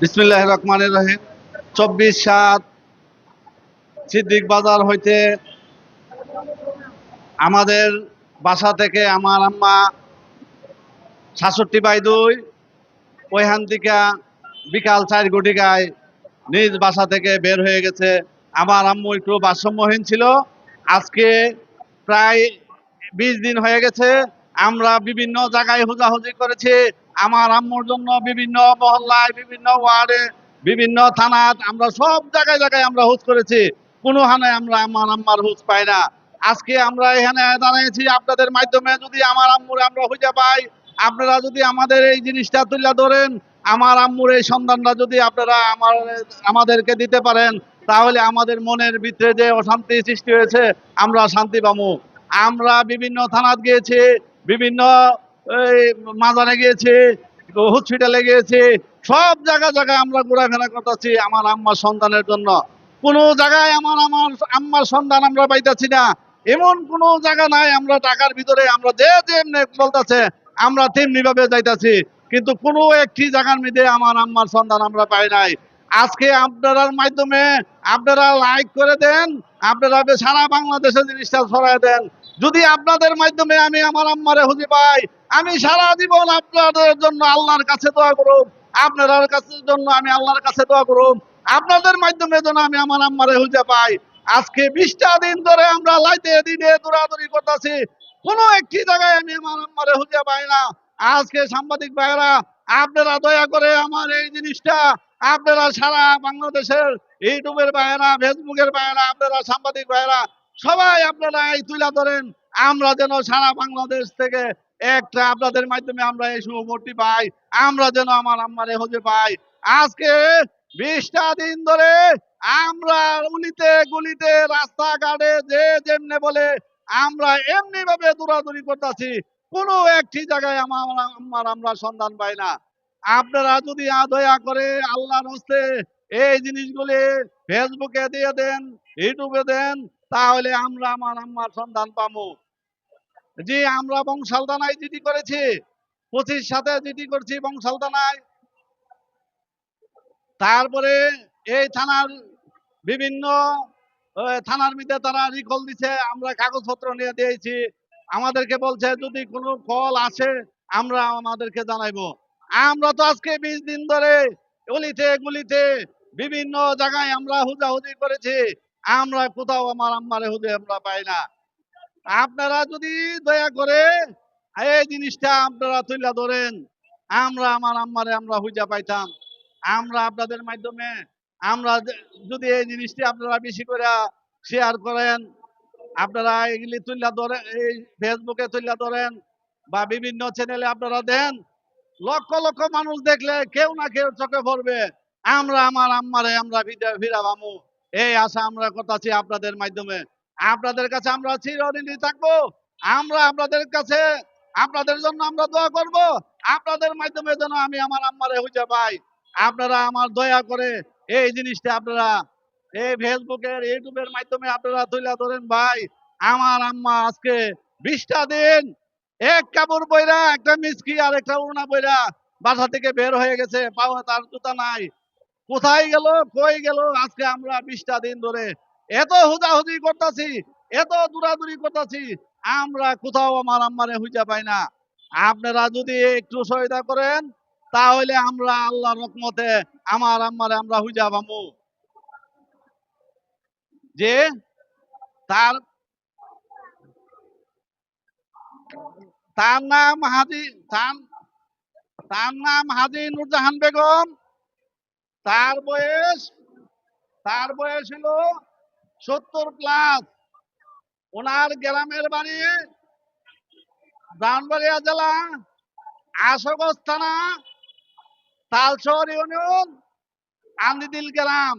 বিসমিল্লাহ রহমান রহিম। চব্বিশ সাত সিদ্দিক বাজার হইতে আমাদের বাসা থেকে আমার আম্মা সাতষট্টি বাই দুই, ওইখান থেকে বিকাল চার ঘটিকায় নিজ বাসা থেকে বের হয়ে গেছে। আমার আম্মু একটু ভারসাম্যহীন ছিল। আজকে প্রায় বিশ দিন হয়ে গেছে। আমরা বিভিন্ন জায়গায় হুজাহুজি করেছি। আমার আম্মুর জন্য বিভিন্ন মহল্লায়, বিভিন্ন ওয়ার্ডে, বিভিন্ন থানাত আমরা সব জায়গায় জায়গায় আমরা হুজ করেছি। কোনো হানে আমরা আমার আম্মার হুজ পাই না। আজকে আমরা এখানে দাঁড়িয়েছি আপনাদের মাধ্যমে যদি আমার আম্মুর আমরা খুঁজে পাই, আপনারা যদি আমাদের এই জিনিসটা তুলে ধরেন, আমার আম্মুর এই সন্ধানটা যদি আপনারা আমার, আমাদেরকে দিতে পারেন, তাহলে আমাদের মনের ভিতরে যে অশান্তি সৃষ্টি হয়েছে, আমরা শান্তি পাবো। আমরা বিভিন্ন থানাত গিয়েছি বিভিন্ন মাজারে গিয়েছি, হসপিটালে গিয়েছি, সব জায়গা জায়গায় আমরা ঘোরাফেরা করতেছি আমার আম্মার সন্তানের জন্য। কোনো জায়গায় আমার আমার আম্মার সন্তান আমরা পাইতেছি না। এমন কোনো জায়গা নাই, আমরা টাকার ভিতরে, আমরা যে যেমনি বলতেছে, আমরা তেমনি ভাবে যাইতাছি। কিন্তু কোনো একটি জায়গার মধ্যে আমার আম্মার সন্তান আমরা পাই নাই। আজকে আপনার মাধ্যমে, আপনারা লাইক করে দেন, আপনারা সারা বাংলাদেশে জিনিসটা ছড়ায় দেন। যদি আপনাদের মাধ্যমে আমি আমার আম্মারে খুঁজে পাই, আমি সারা জীবন আপনাদের জন্য আল্লাহর কাছে দোয়া করব আপনার কাছে জন্য আমি আল্লাহর কাছে দোয়া করব আপনাদের মাধ্যমে যেন আমি আমার আম্মারে খুঁজে পাই। আজকে বিশটা দিন ধরে আমরা লাইতে দিনে দৌড়াদৌড়ি করতেছি। কোনো একটি জায়গায় আমি আমার আম্মারে খুঁজে পাই না। আজকে সাংবাদিক ভাইয়েরা, আপনারা দয়া করে আমার এই জিনিসটা, আপনারা সারা বাংলাদেশের ইউটিউবের ভাইয়েরা, ফেসবুকের ভাইয়েরা, আপনারা সাংবাদিক ভাইয়েরা সবাই আপনারা এই তুলে ধরেন, আমরা যেন সারা বাংলাদেশ থেকে একটা আপনাদের মাধ্যমে আমরা এই শুভমূর্তি পাই, আমরা যেন আমার আম্মারে হজে পাই। আজকে বিশটা দিন ধরে আমরা উলিতে গুলিতে রাস্তাঘাটে যে যেমনে বলে, আমরা এমনি ভাবে দৌড়াদৌড়ি করতেছি, কোনো একটি জায়গায় আমার আমার আমরা সন্ধান পাই না। আপনারা যদি আ দয়া করে আল্লাহর হস্তে এই জিনিসগুলি ফেসবুকে দিয়ে দেন ইউটিউবে দেন তাহলে আমরা আমার আম্মার সন্ধান পাবো। জি, আমরা বংশালদানায় জিডি করেছি। পঁচিশ সাথে জিডি করছি বংশালদানায় তারপরে এই থানার বিভিন্ন থানার মধ্যে তারা রিকল দিছে, আমরা কাগজপত্র নিয়ে দিয়েছি। আমাদেরকে বলছে, যদি কোনো কল আসে, আমরা আমাদেরকে জানাইবো। আমরা তো আজকে বিশ দিন ধরে গলিতে গুলিতে বিভিন্ন জায়গায় আমরা হুজাহুজি করেছি। আমরা কোথাও আমার আম্মারে হুজে আমরা পাই না। আপনারা যদি দয়া করে এই জিনিসটা আপনারা তুলে ধরেন, আমরা আমার আম্মারে আমরা হুজা পাইতাম। আমরা আপনাদের মাধ্যমে, আমরা যদি এই জিনিসটি আপনারা বেশি করে শেয়ার করেন, আপনারা এগুলি তুলে ধরেন এই ফেসবুকে তুলে ধরেন বা বিভিন্ন চ্যানেলে আপনারা দেন, লক্ষ লক্ষ মানুষ দেখলে কেউ না কেউ চোখে পড়বে, আমরা আমার আম্মারে আমরা ফিরা ফিরা বামু এই আশা আমরা করতেছি আপনাদের মাধ্যমে। আপনাদের কাছে আমরা চিরঋণী থাকব। আমরা আপনাদের কাছে, আপনাদের জন্য আমরা দোয়া করব। আপনাদের মাধ্যমে যেন আমি আমার আম্মারে হইতে পাই। আপনারা আমার দয়া করে এই জিনিসটা আপনারা এই ফেসবুকের, ইউটিউবের মাধ্যমে আপনারা তুলে ধরেন ভাই। আমার আম্মা আজকে বিশটা দিন এক কাপড় বইরা একটা মিসকি আর একটা উড়না বইরা বাসা থেকে বের হয়ে গেছে। পাওয়া তার জুতা নাই। কোথায় গেল, কই গেল? আজকে আমরা বিশটা দিন ধরে এত হুদাহুদি করতেছি, এত দূরাদুরি করতেছি, আমরা কোথাও আমার আম্মারে হুজা পাই না। আপনারা যদি একটু সহায়তা করেন, তাহলে আমরা আল্লাহ রকমতে আমার আম্মারে আমরা হুজা পাবো। যে তার তার নাম হাজি তার নাম হাজি নুরজাহান বেগম। তার বয়স তার বয়স হলো সত্তর প্লাস ওনার গ্রামের বাড়ি ব্রাহ্মণবাড়িয়া জেলা, আশগঞ্জ থানা তালশহর ইউনিয়ন, আন্দিদিল গ্রাম।